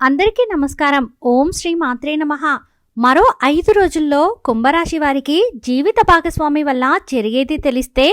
అందరికీ నమస్కారం. ఓం శ్రీ మాత్రే నమ. మరో ఐదు రోజుల్లో కుంభరాశి వారికి జీవిత భాగస్వామి వల్ల జరిగేది తెలిస్తే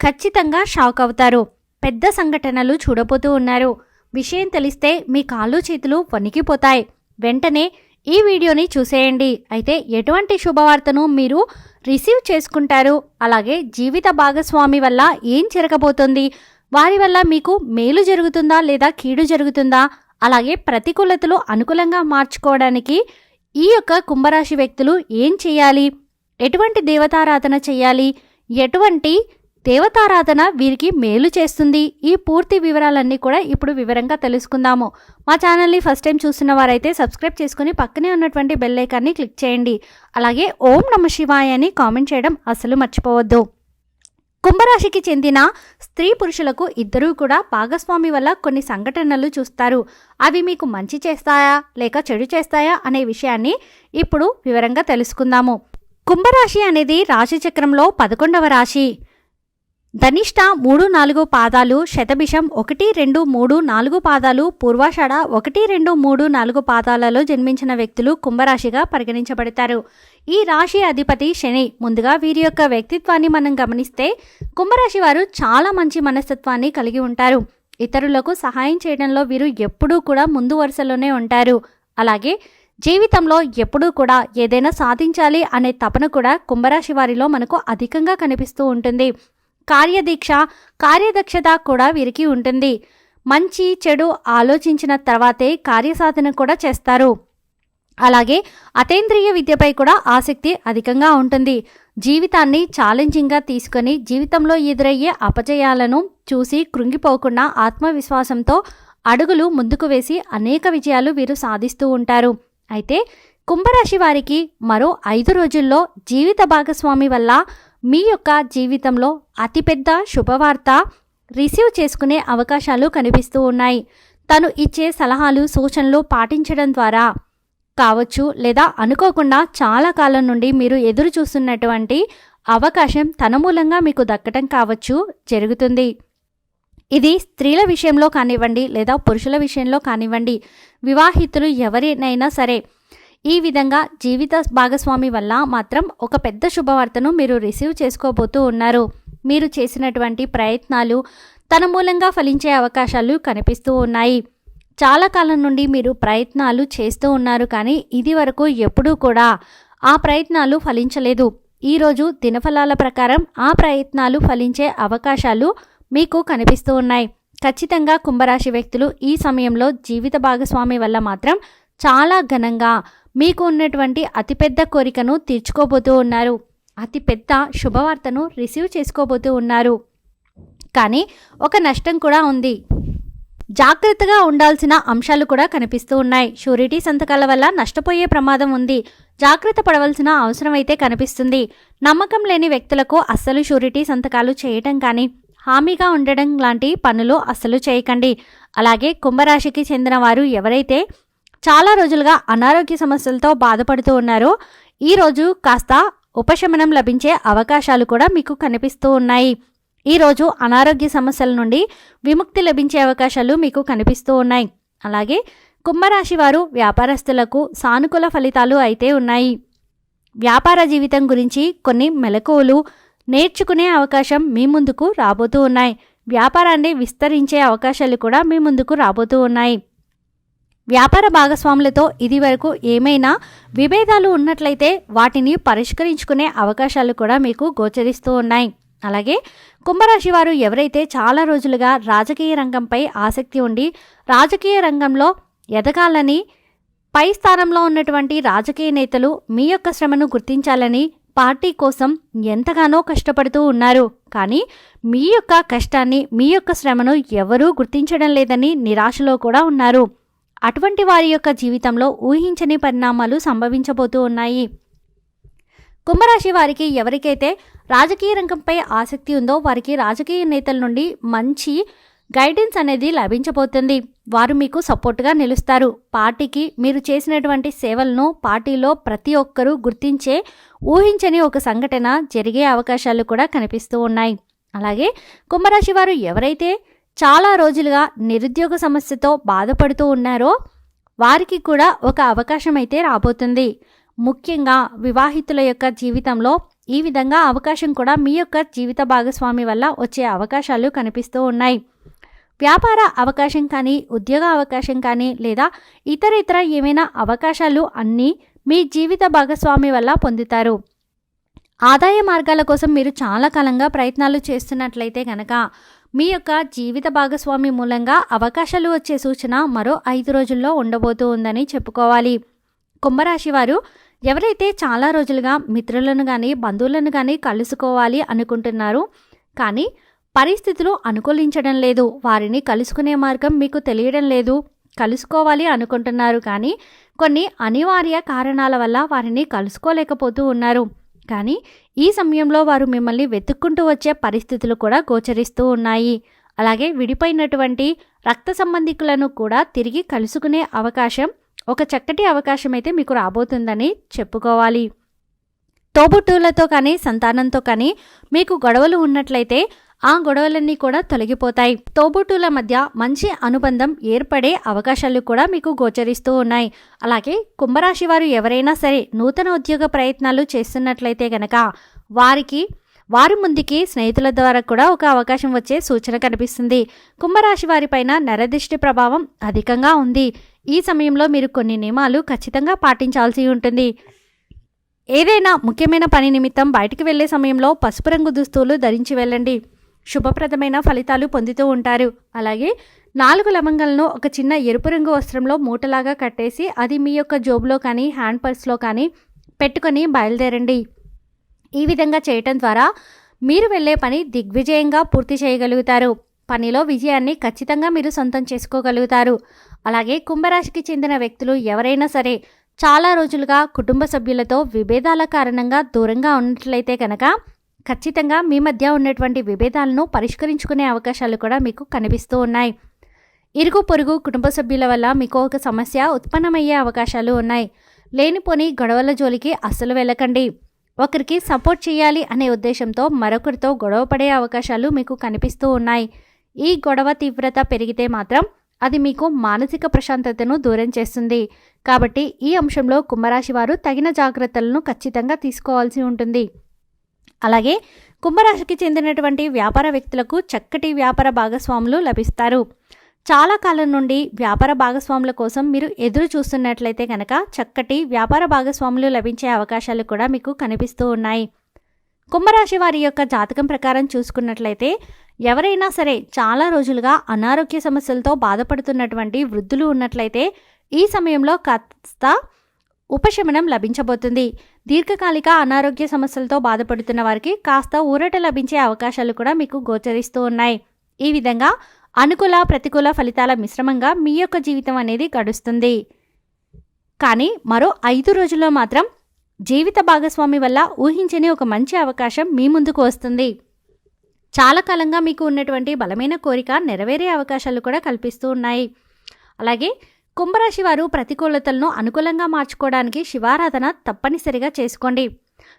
ఖచ్చితంగా షాక్ అవుతారు. పెద్ద సంఘటనలు చూడబోతూ ఉన్నారు. విషయం తెలిస్తే మీ కాళ్ళు చేతులు వణికిపోతాయి. వెంటనే ఈ వీడియోని చూసేయండి. అయితే ఎటువంటి శుభవార్తను మీరు రిసీవ్ చేసుకుంటారు? అలాగే జీవిత భాగస్వామి వల్ల ఏం జరగబోతుంది? వారి వల్ల మీకు మేలు జరుగుతుందా లేదా కీడు జరుగుతుందా? అలాగే ప్రతికూలతలు అనుకూలంగా మార్చుకోవడానికి ఈ యొక్క కుంభరాశి వ్యక్తులు ఏం చేయాలి? ఎటువంటి దేవతారాధన చేయాలి? ఎటువంటి దేవతారాధన వీరికి మేలు చేస్తుంది? ఈ పూర్తి వివరాలన్నీ కూడా ఇప్పుడు వివరంగా తెలుసుకుందాము. మా ఛానల్ని ఫస్ట్ టైం చూస్తున్న వారైతే సబ్స్క్రైబ్ చేసుకుని పక్కనే ఉన్నటువంటి బెల్ ఐకాన్ని క్లిక్ చేయండి. అలాగే ఓం నమ శివాయ అని కామెంట్ చేయడం అసలు మర్చిపోవద్దు. కుంభరాశికి చెందిన స్త్రీ పురుషులకు ఇద్దరూ కూడా భాగస్వామి వల్ల కొన్ని సంఘటనలు చూస్తారు. అవి మీకు మంచి చేస్తాయా లేక చెడు చేస్తాయా అనే విషయాన్ని ఇప్పుడు వివరంగా తెలుసుకుందాము. కుంభరాశి అనేది రాశి చక్రంలో పదకొండవ రాశి. ధనిష్ట మూడు నాలుగు పాదాలు శతభిషం ఒకటి రెండు మూడు నాలుగు పాదాలు పూర్వాషాఢ ఒకటి రెండు మూడు నాలుగు పాదాలలో జన్మించిన వ్యక్తులు కుంభరాశిగా పరిగణించబడతారు. ఈ రాశి అధిపతి శని. ముందుగా వీరి యొక్క వ్యక్తిత్వాన్ని మనం గమనిస్తే కుంభరాశి వారు చాలా మంచి మనస్తత్వాన్ని కలిగి ఉంటారు. ఇతరులకు సహాయం చేయడంలో వీరు ఎప్పుడూ కూడా ముందు వరుసలోనే ఉంటారు. అలాగే జీవితంలో ఎప్పుడూ కూడా ఏదైనా సాధించాలి అనే తపన కూడా కుంభరాశి వారిలో మనకు అధికంగా కనిపిస్తూ ఉంటుంది. కార్యదీక్ష కార్యదక్షత కూడా వీరికి ఉంటుంది. మంచి చెడు ఆలోచించిన తర్వాతే కార్యసాధన కూడా చేస్తారు. అలాగే అతేంద్రియ విద్యపై కూడా ఆసక్తి అధికంగా ఉంటుంది. జీవితాన్ని ఛాలెంజింగ్గా తీసుకొని జీవితంలో ఎదురయ్యే అపజయాలను చూసి కృంగిపోకుండా ఆత్మవిశ్వాసంతో అడుగులు ముందుకు వేసి అనేక విజయాలు వీరు సాధిస్తూ ఉంటారు. అయితే కుంభరాశి వారికి మరో ఐదు రోజుల్లో జీవిత భాగస్వామి వల్ల మీ యొక్క జీవితంలో అతిపెద్ద శుభవార్త రిసీవ్ చేసుకునే అవకాశాలు కనిపిస్తూ ఉన్నాయి. తను ఇచ్చే సలహాలు సూచనలు పాటించడం ద్వారా కావచ్చు లేదా అనుకోకుండా చాలా కాలం నుండి మీరు ఎదురు చూస్తున్నటువంటి అవకాశం తన మూలంగా మీకు దక్కటం కావచ్చు జరుగుతుంది. ఇది స్త్రీల విషయంలో కానివ్వండి లేదా పురుషుల విషయంలో కానివ్వండి వివాహితులు ఎవరినైనా సరే ఈ విధంగా జీవిత భాగస్వామి వల్ల మాత్రం ఒక పెద్ద శుభవార్తను మీరు రిసీవ్ చేసుకోబోతూ ఉన్నారు. మీరు చేసినటువంటి ప్రయత్నాలు తన మూలంగా ఫలించే అవకాశాలు కనిపిస్తూ ఉన్నాయి. చాలా కాలం నుండి మీరు ప్రయత్నాలు చేస్తూ ఉన్నారు కానీ ఇది వరకు ఎప్పుడూ కూడా ఆ ప్రయత్నాలు ఫలించలేదు. ఈరోజు దినఫలాల ప్రకారం ఆ ప్రయత్నాలు ఫలించే అవకాశాలు మీకు కనిపిస్తూ ఉన్నాయి. ఖచ్చితంగా కుంభరాశి వ్యక్తులు ఈ సమయంలో జీవిత భాగస్వామి వల్ల మాత్రం చాలా ఘనంగా మీకు ఉన్నటువంటి అతిపెద్ద కోరికను తీర్చుకోబోతూ ఉన్నారు. అతిపెద్ద శుభవార్తను రిసీవ్ చేసుకోబోతూ ఉన్నారు. కానీ ఒక నష్టం కూడా ఉంది. జాగ్రత్తగా ఉండాల్సిన అంశాలు కూడా కనిపిస్తూ ఉన్నాయి. షూరిటీ సంతకాల వల్ల నష్టపోయే ప్రమాదం ఉంది. జాగ్రత్త పడవలసిన అవసరం అయితే కనిపిస్తుంది. నమ్మకం లేని వ్యక్తులకు అస్సలు షూరిటీ సంతకాలు చేయటం కానీ హామీగా ఉండడం లాంటి పనులు అస్సలు చేయకండి. అలాగే కుంభరాశికి చెందిన వారు ఎవరైతే చాలా రోజులుగా అనారోగ్య సమస్యలతో బాధపడుతూ ఉన్నారు. ఈరోజు కాస్త ఉపశమనం లభించే అవకాశాలు కూడా మీకు కనిపిస్తూ ఉన్నాయి. ఈరోజు అనారోగ్య సమస్యల నుండి విముక్తి లభించే అవకాశాలు మీకు కనిపిస్తూ ఉన్నాయి. అలాగే కుంభరాశి వారు వ్యాపారస్తులకు సానుకూల ఫలితాలు అయితే ఉన్నాయి. వ్యాపార జీవితం గురించి కొన్ని మెలకువలు నేర్చుకునే అవకాశం మీ ముందుకు రాబోతూ ఉన్నాయి. వ్యాపారాన్ని విస్తరించే అవకాశాలు కూడా మీ ముందుకు రాబోతూ ఉన్నాయి. వ్యాపార భాగస్వాములతో ఇది వరకు ఏమైనా విభేదాలు ఉన్నట్లయితే వాటిని పరిష్కరించుకునే అవకాశాలు కూడా మీకు గోచరిస్తూ ఉన్నాయి. అలాగే కుంభరాశి వారు ఎవరైతే చాలా రోజులుగా రాజకీయ రంగంపై ఆసక్తి ఉండి రాజకీయ రంగంలో ఎదగాలని పై స్థానంలో ఉన్నటువంటి రాజకీయ నేతలు మీ యొక్క శ్రమను గుర్తించాలని పార్టీ కోసం ఎంతగానో కష్టపడుతూ ఉన్నారు. కానీ మీ యొక్క కష్టాన్ని మీ యొక్క శ్రమను ఎవరూ గుర్తించడం లేదని నిరాశలో కూడా ఉన్నారు. అటువంటి వారి యొక్క జీవితంలో ఊహించని పరిణామాలు సంభవించబోతూ ఉన్నాయి. కుంభరాశి వారికి ఎవరికైతే రాజకీయ రంగంపై ఆసక్తి ఉందో వారికి రాజకీయ నేతల నుండి మంచి గైడెన్స్ అనేది లభించబోతుంది. వారు మీకు సపోర్ట్గా నిలుస్తారు. పార్టీకి మీరు చేసినటువంటి సేవలను పార్టీలో ప్రతి ఒక్కరూ గుర్తించే ఊహించని ఒక సంఘటన జరిగే అవకాశాలు కూడా కనిపిస్తూ ఉన్నాయి. అలాగే కుంభరాశి వారు ఎవరైతే చాలా రోజులుగా నిరుద్యోగ సమస్యతో బాధపడుతూ ఉన్నారో వారికి కూడా ఒక అవకాశం అయితే రాబోతుంది. ముఖ్యంగా వివాహితుల యొక్క జీవితంలో ఈ విధంగా అవకాశం కూడా మీ యొక్క జీవిత భాగస్వామి వల్ల వచ్చే అవకాశాలు కనిపిస్తూ ఉన్నాయి. వ్యాపార అవకాశం కానీ ఉద్యోగ అవకాశం కానీ లేదా ఇతర ఇతర ఏమైనా అవకాశాలు అన్నీ మీ జీవిత భాగస్వామి వల్ల పొందుతారు. ఆదాయ మార్గాల కోసం మీరు చాలా కాలంగా ప్రయత్నాలు చేస్తున్నట్లయితే కనుక మీ యొక్క జీవిత భాగస్వామి మూలంగా అవకాశాలు వచ్చే సూచన మరో ఐదు రోజుల్లో ఉండబోతూ ఉందని చెప్పుకోవాలి. కుంభరాశి వారు ఎవరైతే చాలా రోజులుగా మిత్రులను కానీ బంధువులను కానీ కలుసుకోవాలి అనుకుంటున్నారు కానీ పరిస్థితులు అనుకూలించడం లేదు. వారిని కలుసుకునే మార్గం మీకు తెలియడం లేదు. కలుసుకోవాలి అనుకుంటున్నారు కానీ కొన్ని అనివార్య కారణాల వల్ల వారిని కలుసుకోలేకపోతూ ఉన్నారు. కానీ ఈ సమయంలో వారు మిమ్మల్ని వెతుక్కుంటూ వచ్చే పరిస్థితులు కూడా గోచరిస్తూ ఉన్నాయి. అలాగే విడిపోయినటువంటి రక్త సంబంధికులను కూడా తిరిగి కలుసుకునే అవకాశం ఒక చక్కటి అవకాశం అయితే మీకు రాబోతుందని చెప్పుకోవాలి. తోబుట్టువులతో కానీ సంతానంతో కానీ మీకు గొడవలు ఉన్నట్లయితే ఆ గొడవలన్నీ కూడా తొలగిపోతాయి. తోబుట్టుల మధ్య మంచి అనుబంధం ఏర్పడే అవకాశాలు కూడా మీకు గోచరిస్తూ ఉన్నాయి. అలాగే కుంభరాశి వారు ఎవరైనా సరే నూతన ఉద్యోగ ప్రయత్నాలు చేస్తున్నట్లయితే గనక వారికి వారి ముందుకి స్నేహితుల ద్వారా కూడా ఒక అవకాశం వచ్చే సూచన కనిపిస్తుంది. కుంభరాశి వారిపైన నరదిష్టి ప్రభావం అధికంగా ఉంది. ఈ సమయంలో మీరు కొన్ని నియమాలు ఖచ్చితంగా పాటించాల్సి ఉంటుంది. ఏదైనా ముఖ్యమైన పని నిమిత్తం బయటికి వెళ్ళే సమయంలో పసుపు రంగు దుస్తులు ధరించి వెళ్ళండి. శుభప్రదమైన ఫలితాలు పొందుతూ ఉంటారు. అలాగే నాలుగు లవంగాలను ఒక చిన్న ఎరుపు రంగు వస్త్రంలో మూటలాగా కట్టేసి అది మీ యొక్క జోబులో కానీ హ్యాండ్ పర్స్లో కానీ పెట్టుకొని బయలుదేరండి. ఈ విధంగా చేయటం ద్వారా మీరు వెళ్ళే పని దిగ్విజయంగా పూర్తి చేయగలుగుతారు. పనిలో విజయాన్ని ఖచ్చితంగా మీరు సొంతం చేసుకోగలుగుతారు. అలాగే కుంభరాశికి చెందిన వ్యక్తులు ఎవరైనా సరే చాలా రోజులుగా కుటుంబ సభ్యులతో విభేదాల కారణంగా దూరంగా ఉన్నట్లయితే కనుక ఖచ్చితంగా మీ మధ్య ఉన్నటువంటి విభేదాలను పరిష్కరించుకునే అవకాశాలు కూడా మీకు కనిపిస్తూ ఉన్నాయి. ఇరుగు పొరుగు కుటుంబ సభ్యుల వల్ల మీకు ఒక సమస్య ఉత్పన్నమయ్యే అవకాశాలు ఉన్నాయి. లేనిపోని గొడవల జోలికి అస్సలు వెళ్ళకండి. ఒకరికి సపోర్ట్ చేయాలి అనే ఉద్దేశంతో మరొకరితో గొడవ పడే అవకాశాలు మీకు కనిపిస్తూ ఉన్నాయి. ఈ గొడవ తీవ్రత పెరిగితే మాత్రం అది మీకు మానసిక ప్రశాంతతను దూరం చేస్తుంది. కాబట్టి ఈ అంశంలో కుంభరాశి వారు తగిన జాగ్రత్తలను ఖచ్చితంగా తీసుకోవాల్సి ఉంటుంది. అలాగే కుంభరాశికి చెందినటువంటి వ్యాపార వ్యక్తులకు చక్కటి వ్యాపార భాగస్వాములు లభిస్తారు. చాలా కాలం నుండి వ్యాపార భాగస్వాముల కోసం మీరు ఎదురు చూస్తున్నట్లయితే కనుక చక్కటి వ్యాపార భాగస్వాములు లభించే అవకాశాలు కూడా మీకు కనిపిస్తూ ఉన్నాయి. కుంభరాశి వారి యొక్క జాతకం ప్రకారం చూసుకున్నట్లయితే ఎవరైనా సరే చాలా రోజులుగా అనారోగ్య సమస్యలతో బాధపడుతున్నటువంటి వృద్ధులు ఉన్నట్లయితే ఈ సమయంలో కాస్త ఉపశమనం లభించబోతుంది. దీర్ఘకాలిక అనారోగ్య సమస్యలతో బాధపడుతున్న వారికి కాస్త ఊరట లభించే అవకాశాలు కూడా మీకు గోచరిస్తూ ఉన్నాయి. ఈ విధంగా అనుకూల ప్రతికూల ఫలితాల మిశ్రమంగా మీ యొక్క జీవితం అనేది గడుస్తుంది. కానీ మరో ఐదు రోజుల్లో మాత్రం జీవిత భాగస్వామి వల్ల ఊహించని ఒక మంచి అవకాశం మీ ముందుకు వస్తుంది. చాలా కాలంగా మీకు ఉన్నటువంటి బలమైన కోరిక నెరవేరే అవకాశాలు కూడా కల్పిస్తూ ఉన్నాయి. అలాగే కుంభరాశి వారు ప్రతికూలతలను అనుకూలంగా మార్చుకోవడానికి శివారాధన తప్పనిసరిగా చేసుకోండి.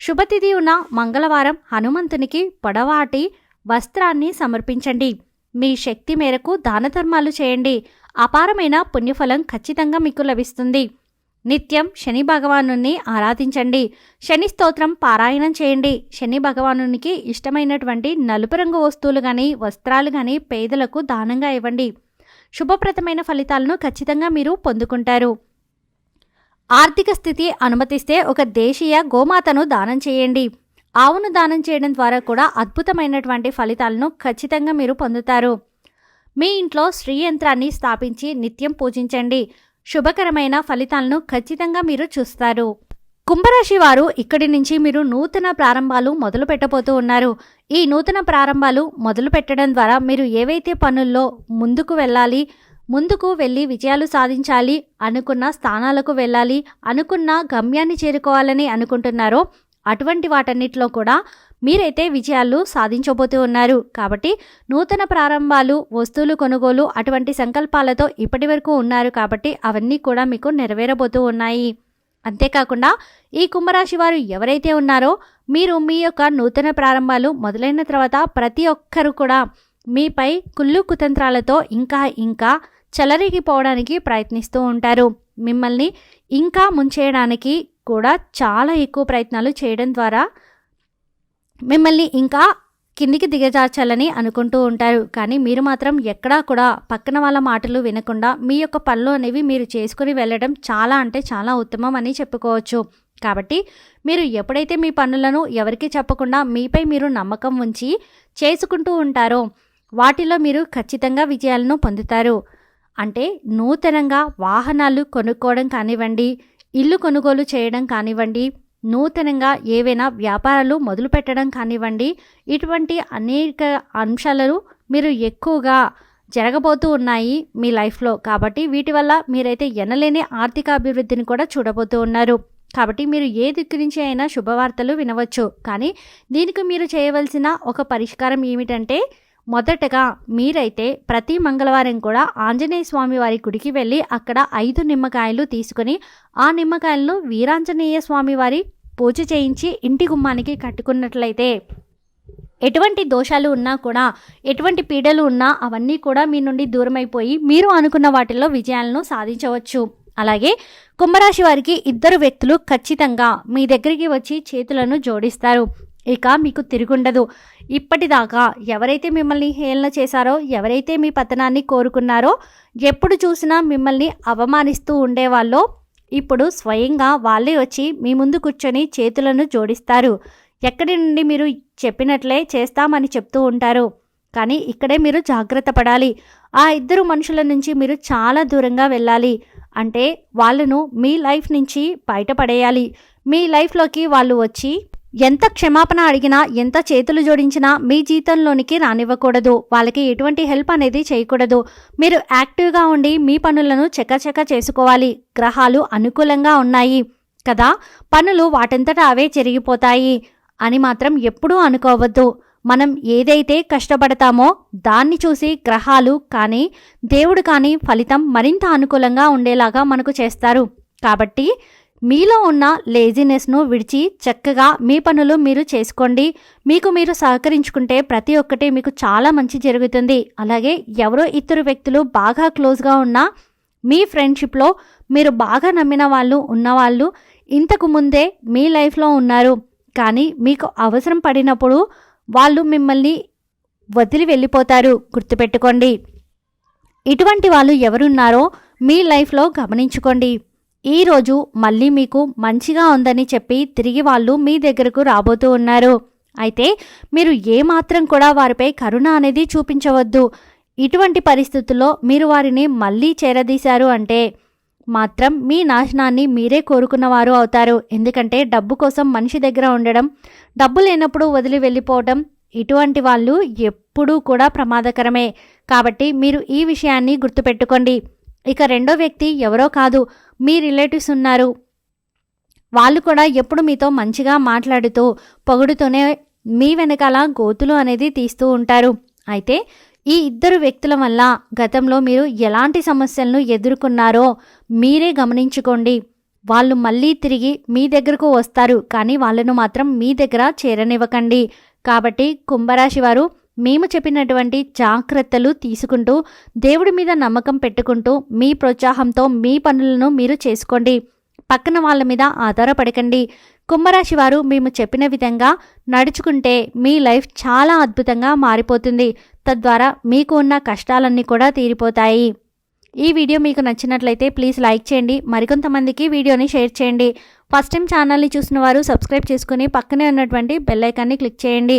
శుభతిథి ఉన్న మంగళవారం హనుమంతునికి పొడవాటి వస్త్రాన్ని సమర్పించండి. మీ శక్తి మేరకు దానధర్మాలు చేయండి. అపారమైన పుణ్యఫలం ఖచ్చితంగా మీకు లభిస్తుంది. నిత్యం శని భగవానుని ఆరాధించండి. శని స్తోత్రం పారాయణం చేయండి. శని భగవానునికి ఇష్టమైనటువంటి నలుపు రంగు వస్తువులు కానీ వస్త్రాలు కానీ పేదలకు దానంగా ఇవ్వండి. శుభప్రదమైన ఫలితాలను ఖచ్చితంగా మీరు పొందుకుంటారు. ఆర్థిక స్థితి అనుమతిస్తే ఒక దేశీయ గోమాతను దానం చేయండి. ఆవును దానం చేయడం ద్వారా కూడా అద్భుతమైనటువంటి ఫలితాలను ఖచ్చితంగా మీరు పొందుతారు. మీ ఇంట్లో శ్రీ యంత్రాన్ని స్థాపించి నిత్యం పూజించండి. శుభకరమైన ఫలితాలను ఖచ్చితంగా మీరు చూస్తారు. కుంభరాశి వారు ఇక్కడి నుంచి మీరు నూతన ప్రారంభాలు మొదలు పెట్టబోతూ ఉన్నారు. ఈ నూతన ప్రారంభాలు మొదలు పెట్టడం ద్వారా మీరు ఏవైతే పనుల్లో ముందుకు వెళ్ళాలి ముందుకు వెళ్ళి విజయాలు సాధించాలి అనుకున్న స్థానాలకు వెళ్ళాలి అనుకున్న గమ్యాన్ని చేరుకోవాలని అనుకుంటున్నారో అటువంటి వాటన్నిటిలో కూడా మీరైతే విజయాలు సాధించబోతూ ఉన్నారు. కాబట్టి నూతన ప్రారంభాలు వస్తువులు కొనుగోలు అటువంటి సంకల్పాలతో ఇప్పటి వరకు ఉన్నారు కాబట్టి అవన్నీ కూడా మీకు నెరవేరబోతూ ఉన్నాయి. అంతేకాకుండా ఈ కుంభరాశి వారు ఎవరైతే ఉన్నారో మీరు మీ యొక్క నూతన ప్రారంభాలు మొదలైన తర్వాత ప్రతి ఒక్కరు కూడా మీపై కుళ్ళు కుతంత్రాలతో ఇంకా ఇంకా చెలరిగిపోవడానికి ప్రయత్నిస్తూ ఉంటారు. మిమ్మల్ని ఇంకా ముంచేయడానికి కూడా చాలా ఎక్కువ ప్రయత్నాలు చేయడం ద్వారా మిమ్మల్ని ఇంకా కిందికి దిగజార్చాలని అనుకుంటూ ఉంటారు. కానీ మీరు మాత్రం ఎక్కడా కూడా పక్కన వాళ్ళ మాటలు వినకుండా మీ యొక్క పనులు అనేవి మీరు చేసుకుని వెళ్ళడం చాలా అంటే చాలా ఉత్తమం అని చెప్పుకోవచ్చు. కాబట్టి మీరు ఎప్పుడైతే మీ పనులను ఎవరికి చెప్పకుండా మీపై మీరు నమ్మకం ఉంచి చేసుకుంటూ ఉంటారో వాటిలో మీరు ఖచ్చితంగా విజయాలను పొందుతారు. అంటే నూతనంగా వాహనాలు కొనుక్కోవడం కానివ్వండి ఇల్లు కొనుగోలు చేయడం కానివ్వండి నూతనంగా ఏవైనా వ్యాపారాలు మొదలు పెట్టడం కానివ్వండి ఇటువంటి అనేక అంశాలను మీరు ఎక్కువగా జరగబోతూ ఉన్నాయి మీ లైఫ్లో కాబట్టి వీటి వల్ల మీరైతే ఎనలేని ఆర్థిక అభివృద్ధిని కూడా చూడబోతూ ఉన్నారు. కాబట్టి మీరు ఏ దిక్కు నుంచి అయినా శుభవార్తలు వినవచ్చు. కానీ దీనికి మీరు చేయవలసిన ఒక పరిష్కారం ఏమిటంటే మొదటగా మీరైతే ప్రతి మంగళవారం కూడా ఆంజనేయ స్వామి వారి గుడికి వెళ్ళి అక్కడ ఐదు నిమ్మకాయలు తీసుకుని ఆ నిమ్మకాయలను వీరాంజనేయ స్వామి వారి పూజ చేయించి ఇంటి గుమ్మానికి కట్టుకున్నట్లయితే ఎటువంటి దోషాలు ఉన్నా కూడా ఎటువంటి పీడలు ఉన్నా అవన్నీ కూడా మీ నుండి దూరమైపోయి మీరు అనుకున్న వాటిల్లో విజయాలను సాధించవచ్చు. అలాగే కుంభరాశి వారికి ఇద్దరు వ్యక్తులు ఖచ్చితంగా మీ దగ్గరికి వచ్చి చేతులను జోడిస్తారు. ఇక మీకు తిరుగుండదు. ఇప్పటిదాకా ఎవరైతే మిమ్మల్ని హేళన చేశారో ఎవరైతే మీ పతనాన్ని కోరుకున్నారో ఎప్పుడు చూసినా మిమ్మల్ని అవమానిస్తూ ఉండేవాళ్ళో ఇప్పుడు స్వయంగా వాళ్ళే వచ్చి మీ ముందు కూర్చొని చేతులను జోడిస్తారు. ఎక్కడి నుండి మీరు చెప్పినట్లే చేస్తామని చెప్తూ ఉంటారు. కానీ ఇక్కడే మీరు జాగ్రత్త పడాలి. ఆ ఇద్దరు మనుషుల నుంచి మీరు చాలా దూరంగా వెళ్ళాలి. అంటే వాళ్ళను మీ లైఫ్ నుంచి బయటపడేయాలి. మీ లైఫ్లోకి వాళ్ళు వచ్చి ఎంత క్షమాపణ అడిగినా ఎంత చేతులు జోడించినా మీ జీతంలోనికి రానివ్వకూడదు. వాళ్ళకి ఎటువంటి హెల్ప్ అనేది చేయకూడదు. మీరు యాక్టివ్గా ఉండి మీ పనులను చకచక చేసుకోవాలి. గ్రహాలు అనుకూలంగా ఉన్నాయి కదా? పనులు వాటంతటా అవే జరిగిపోతాయి అని మాత్రం ఎప్పుడూ అనుకోవద్దు. మనం ఏదైతే కష్టపడతామో దాన్ని చూసి గ్రహాలు కానీ దేవుడు కానీ ఫలితం మరింత అనుకూలంగా ఉండేలాగా మనకు చేస్తారు. కాబట్టి మీలో ఉన్న లేజినెస్ను విడిచి చక్కగా మీ పనులు మీరు చేసుకోండి. మీకు మీరు సహకరించుకుంటే ప్రతి ఒక్కటి మీకు చాలా మంచి జరుగుతుంది. అలాగే ఎవరో ఇద్దరు వ్యక్తులు బాగా క్లోజ్గా ఉన్న మీ ఫ్రెండ్షిప్లో మీరు బాగా నమ్మిన వాళ్ళు ఉన్నవాళ్ళు ఇంతకు ముందే మీ లైఫ్లో ఉన్నారు. కానీ మీకు అవసరం పడినప్పుడు వాళ్ళు మిమ్మల్ని వదిలి వెళ్ళిపోతారు. గుర్తుపెట్టుకోండి. ఇటువంటి వాళ్ళు ఎవరున్నారో మీ లైఫ్లో గమనించుకోండి. ఈరోజు మళ్ళీ మీకు మంచిగా ఉందని చెప్పి తిరిగి వాళ్ళు మీ దగ్గరకు రాబోతూ ఉన్నారు. అయితే మీరు ఏమాత్రం కూడా వారిపై కరుణ అనేది చూపించవద్దు. ఇటువంటి పరిస్థితుల్లో మీరు వారిని మళ్ళీ చేరదీశారు అంటే మాత్రం మీ నాశనాన్ని మీరే కోరుకున్నవారు అవుతారు. ఎందుకంటే డబ్బు కోసం మనిషి దగ్గర ఉండడం డబ్బు లేనప్పుడు వదిలి వెళ్ళిపోవడం ఇటువంటి వాళ్ళు ఎప్పుడూ కూడా ప్రమాదకరమే. కాబట్టి మీరు ఈ విషయాన్ని గుర్తుపెట్టుకోండి. ఇక రెండో వ్యక్తి ఎవరో కాదు మీ రిలేటివ్స్ ఉన్నారు. వాళ్ళు కూడా ఎప్పుడు మీతో మంచిగా మాట్లాడుతూ పొగుడుతూనే మీ వెనకాల గోతులు అనేది తీస్తూ ఉంటారు. అయితే ఈ ఇద్దరు వ్యక్తుల వల్ల గతంలో మీరు ఎలాంటి సమస్యలను ఎదుర్కొన్నారో మీరే గమనించుకోండి. వాళ్ళు మళ్ళీ తిరిగి మీ దగ్గరకు వస్తారు కానీ వాళ్ళను మాత్రం మీ దగ్గర చేరనివ్వకండి. కాబట్టి కుంభరాశి వారు మేము చెప్పినటువంటి జాగ్రత్తలు తీసుకుంటూ దేవుడి మీద నమ్మకం పెట్టుకుంటూ మీ ప్రోత్సాహంతో మీ పనులను మీరు చేసుకోండి. పక్కన వాళ్ళ మీద ఆధారపడకండి. కుంభరాశి వారు మేము చెప్పిన విధంగా నడుచుకుంటే మీ లైఫ్ చాలా అద్భుతంగా మారిపోతుంది. తద్వారా మీకు ఉన్న కష్టాలన్నీ కూడా తీరిపోతాయి. ఈ వీడియో మీకు నచ్చినట్లయితే ప్లీజ్ లైక్ చేయండి. మరికొంతమందికి వీడియోని షేర్ చేయండి. ఫస్ట్ టైం ఛానల్ని చూసిన వారు సబ్స్క్రైబ్ చేసుకుని పక్కనే ఉన్నటువంటి బెల్ ఐకాన్ని క్లిక్ చేయండి.